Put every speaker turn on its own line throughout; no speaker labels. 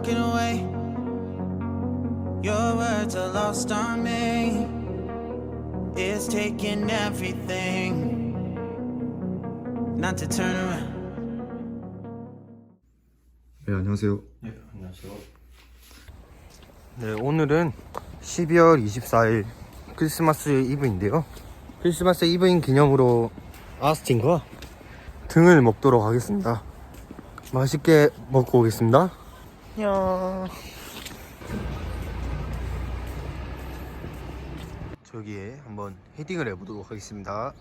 walking away. Your words are lost on me. It's taking everything not to turn around.
네 안녕하세요.
네, 안녕하세요.
네, 오늘은 12월 24일 크리스마스 이브인데요. 크리스마스 이브인 기념으로 아스틴과 등을 먹도록 하겠습니다. 맛있게 먹고 오겠습니다. 안녕. 저기에 한번 헤딩을 해보도록 하겠습니다.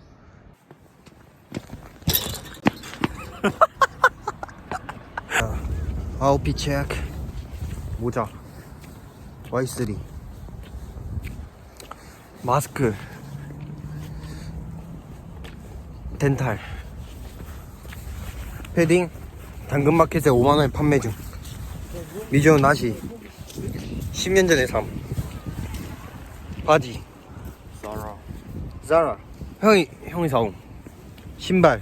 자, 아웃핏 체크. 모자. Y3 마스크 덴탈 패딩 당근마켓에 5만원에 판매 중 미지원 나시. 10년 전에 삶. 바지 자라 자라 형이 형이 사온. 신발.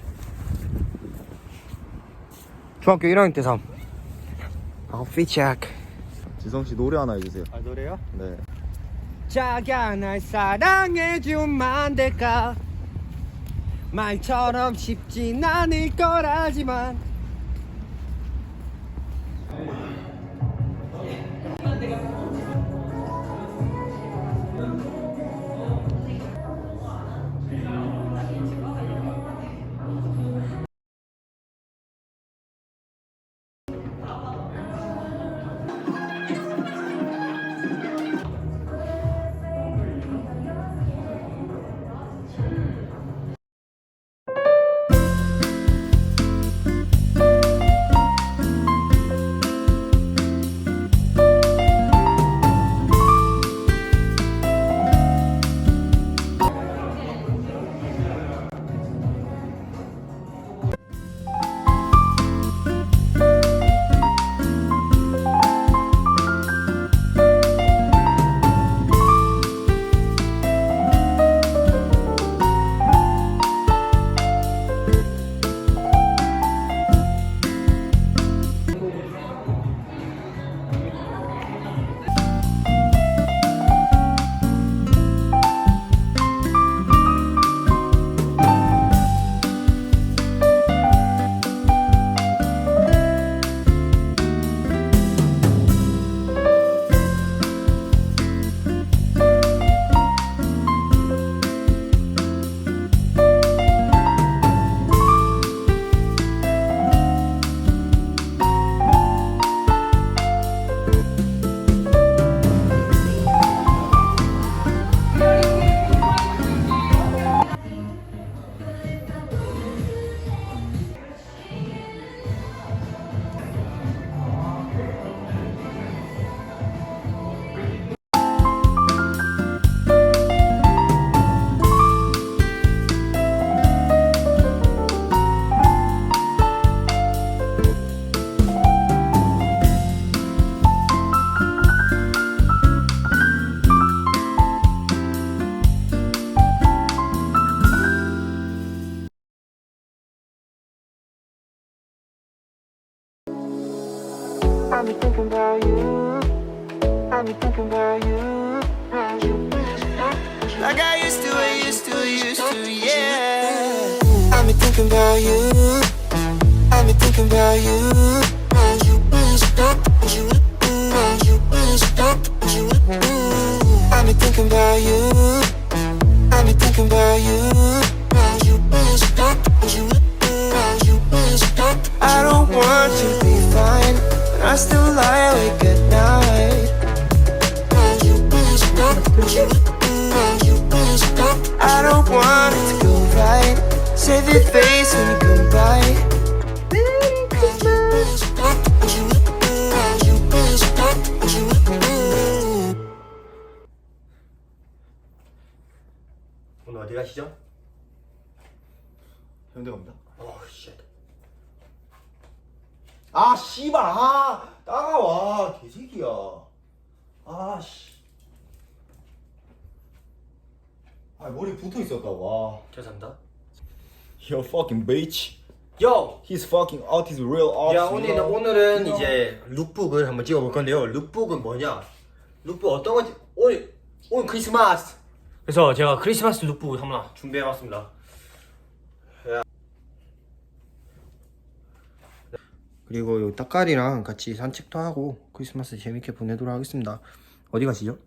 중학교 1학년 때 삶. 아웃핏 체크
지성 씨 노래 하나 해주세요.
아 노래요?
네.
자기야 날 사랑해 주면 안 될까? 말처럼 쉽진 않을 거라지만
아 씨발 아 따가워 개새끼야. 아 씨. 아 머리 붙어 있었다고. 와.
죄송합니다
You fucking bitch.
요!
He's fucking artist, real artist.
야 오늘 오늘은 이제 룩북을 한번 찍어볼 건데요. 룩북은 뭐냐? 룩북 어떤 건지 오늘 오늘 크리스마스. 그래서 제가 크리스마스 룩북을 한번 준비해봤습니다. 그리고 요 따까리랑 같이 산책도 하고 크리스마스 재밌게 보내도록 하겠습니다. 어디 가시죠?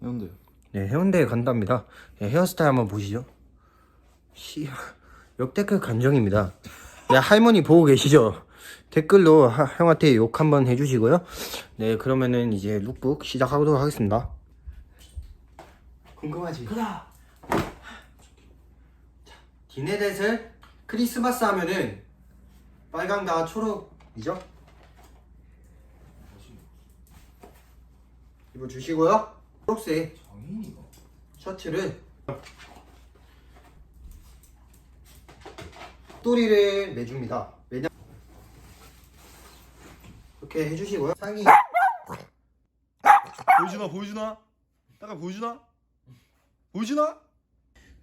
형들.
네 해운대에 간답니다. 네, 헤어스타일 한번 보시죠. 시 역대급 감정입니다. 네 할머니 보고 계시죠? 댓글로 하- 형한테 욕 한번 해주시고요. 네 그러면은 이제 룩북 시작하도록 하겠습니다. 궁금하지? 그다. 디네댓을 크리스마스 하면은 빨강과 초록 이죠? 입어 주시고요. 초록색 셔츠를 또리를 내줍니다. 왜냐 이렇게 해주시고요. 상의
보여주나, 보여주나? 따가 보여주나? 보여주나?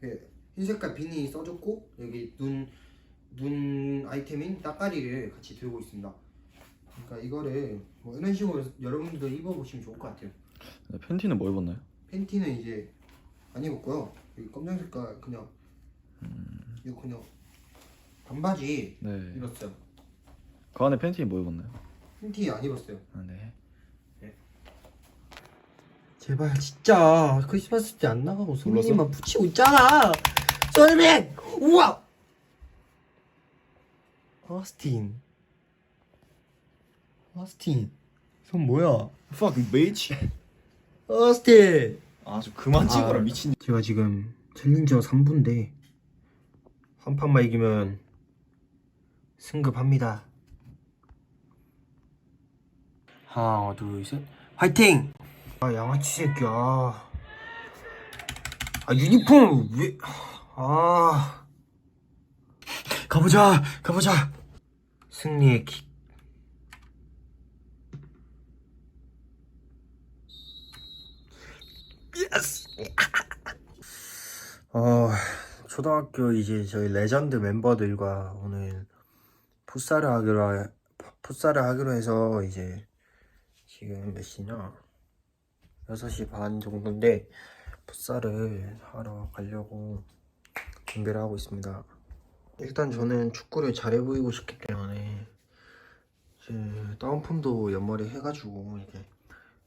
네, 흰색깔 비니 써줬고 여기 눈, 눈 아이템인 따까리를 같이 들고 있습니다. 그러니까 이거를 뭐 이런 식으로 여러분들도 입어보시면 좋을 것 같아요.
네, 팬티는 뭐 입었나요?
팬티는 이제 안 입었고요. 여기 검정 색깔 그냥 이거 그냥 반바지
네.
입었어요.
그 안에 팬티 뭐 입었나요?
팬티 안 입었어요.
아, 네.
제발 진짜 크리스마스 때 안 나가고? 손님만 붙이고 있잖아. 썰맥 우와. 어스틴. 어스틴. 손 뭐야?
Fucking bitch.
어스틴.
아, 좀 그만 찍어라,
아.
미친.
제가 지금 챌린저 3부인데 한 판만 이기면 승급합니다. 하나, 둘, 셋, 화이팅! 아 양아치 새끼야. 아 유니폼 왜? 아 가보자, 가보자. 승리의 킥. 어, 초등학교 이제 저희 레전드 멤버들과 오늘 풋살을 하기로 하, 풋살을 하기로 해서 이제 지금 몇 시냐? 6시 반 정도인데 풋살을 하러 가려고 준비를 하고 있습니다. 일단 저는 축구를 잘해 보이고 싶기 때문에 이제 다운펌도 옆머리 해가지고 이렇게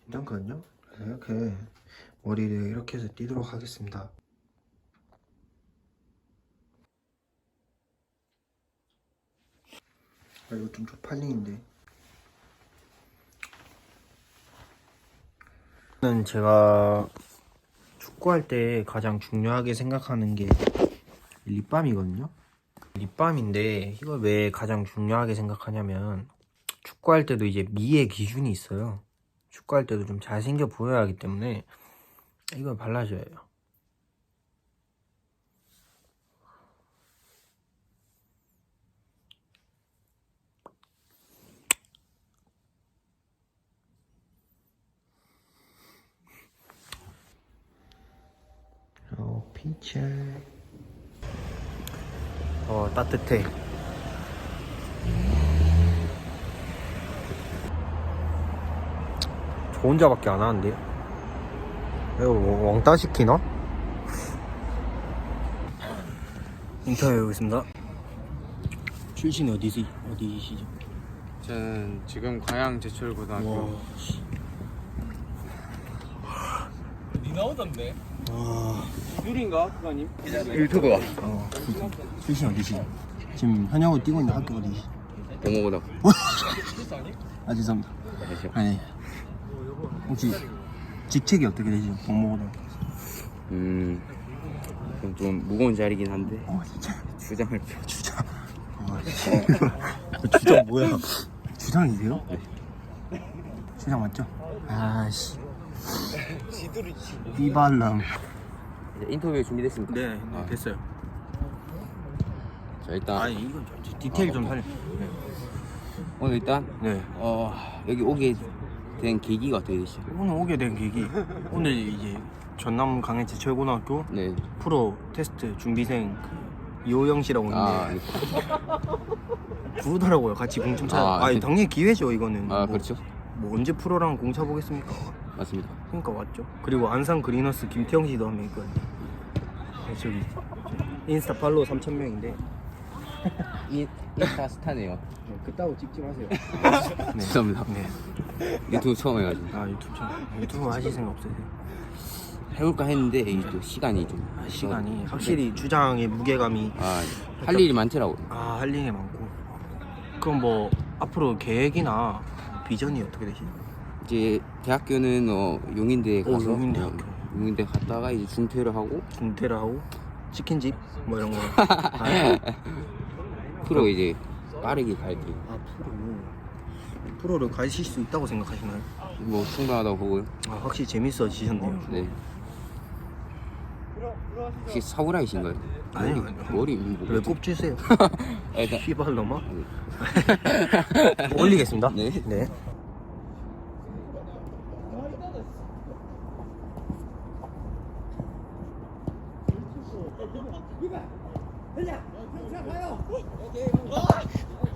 괜찮거든요. 이렇게 머리를 이렇게 해서 띄도록 하겠습니다. 아, 이거 좀 쪽팔리는데. 는 제가 축구할 때 가장 중요하게 생각하는 게 립밤이거든요. 립밤인데 이걸 왜 가장 중요하게 생각하냐면 축구할 때도 이제 미의 기준이 있어요. 축구할 때도 좀 잘생겨 보여야 하기 때문에 이걸 발라줘야 해요. 어, 핀체. 어, 따뜻해. 저 혼자밖에 안 하는데. 이거 뭐 왕따 시키나? 인터뷰 해보겠습니다. 출신이 어디시, 어디시죠?
저는 지금 광양 제철고등학교
유튜브가
어, 출신 어디시죠? 지금 현역을 뛰고 있는 학교 어디시?
동호고등
아 죄송합니다. 아니 혹시 직책이 어떻게 되시죠? 동모고등.
음, 좀, 좀 무거운 자리긴 한데
어 진짜.
주장을 펴
주장. 주장 뭐야? 주장이세요? 주장 맞죠? 아씨. 띠발람.
이제 인터뷰 준비됐습니까?
네,
아.
됐어요.
자 일단
이건 좀 디테일 좀 살려.
오늘 일단
네.
어 여기 오게 된 계기가 어떻게 되시죠?
오늘 오게 된 계기. 오늘 이제 전남 강해제 철고등학교
네,
프로 테스트 준비생 그 이호영 씨라고 있는데
아,
부르더라고요. 같이 공좀 차.
아,
아, 니
그-
당연히 기회죠 이거는.
아
뭐,
그렇죠.
뭐 언제 프로랑 공 차 보겠습니까?
맞습니다.
그러니까 왔죠. 그리고 안산 그리너스 김태형 씨도 한 명 있거든요. 네, 저기 인스타 팔로우 3천 명인데
이 인스타 스타네요.
그따고 찍지 마세요.
죄송합니다.
네.
유튜브 처음 해가지고
아 유튜브 참 유튜브 하실 생각 없으세요?
해볼까 했는데 이게 또 시간이 좀
아, 시간이 확실히 주장의 무게감이
아할 일이 많더라고.
요아할 일이 많고. 그럼 뭐 앞으로 계획이나 비전이 어떻게 되시나요?
이제 대학교는 어, 용인대
오,
가서
용인대학교.
어, 용인대 갔다가 이제 중퇴를 하고
중퇴를 하고 치킨집 뭐 이런 거. 아,
프로 이제 빠르게 가야 돼.
아 프로. 프로를 가실 수 있다고 생각하시나요?
뭐 충분하다고 보고요.
아 확실히 재밌어지셨네요.
네. 혹시 사무라이신가요?
아니요,
머리,
아니요.
머리
뭐왜 꼽주세요?
아, 일단
휘발 넘어? 올리겠습니다.
네.
네. 预备，再见，往前还有。OK，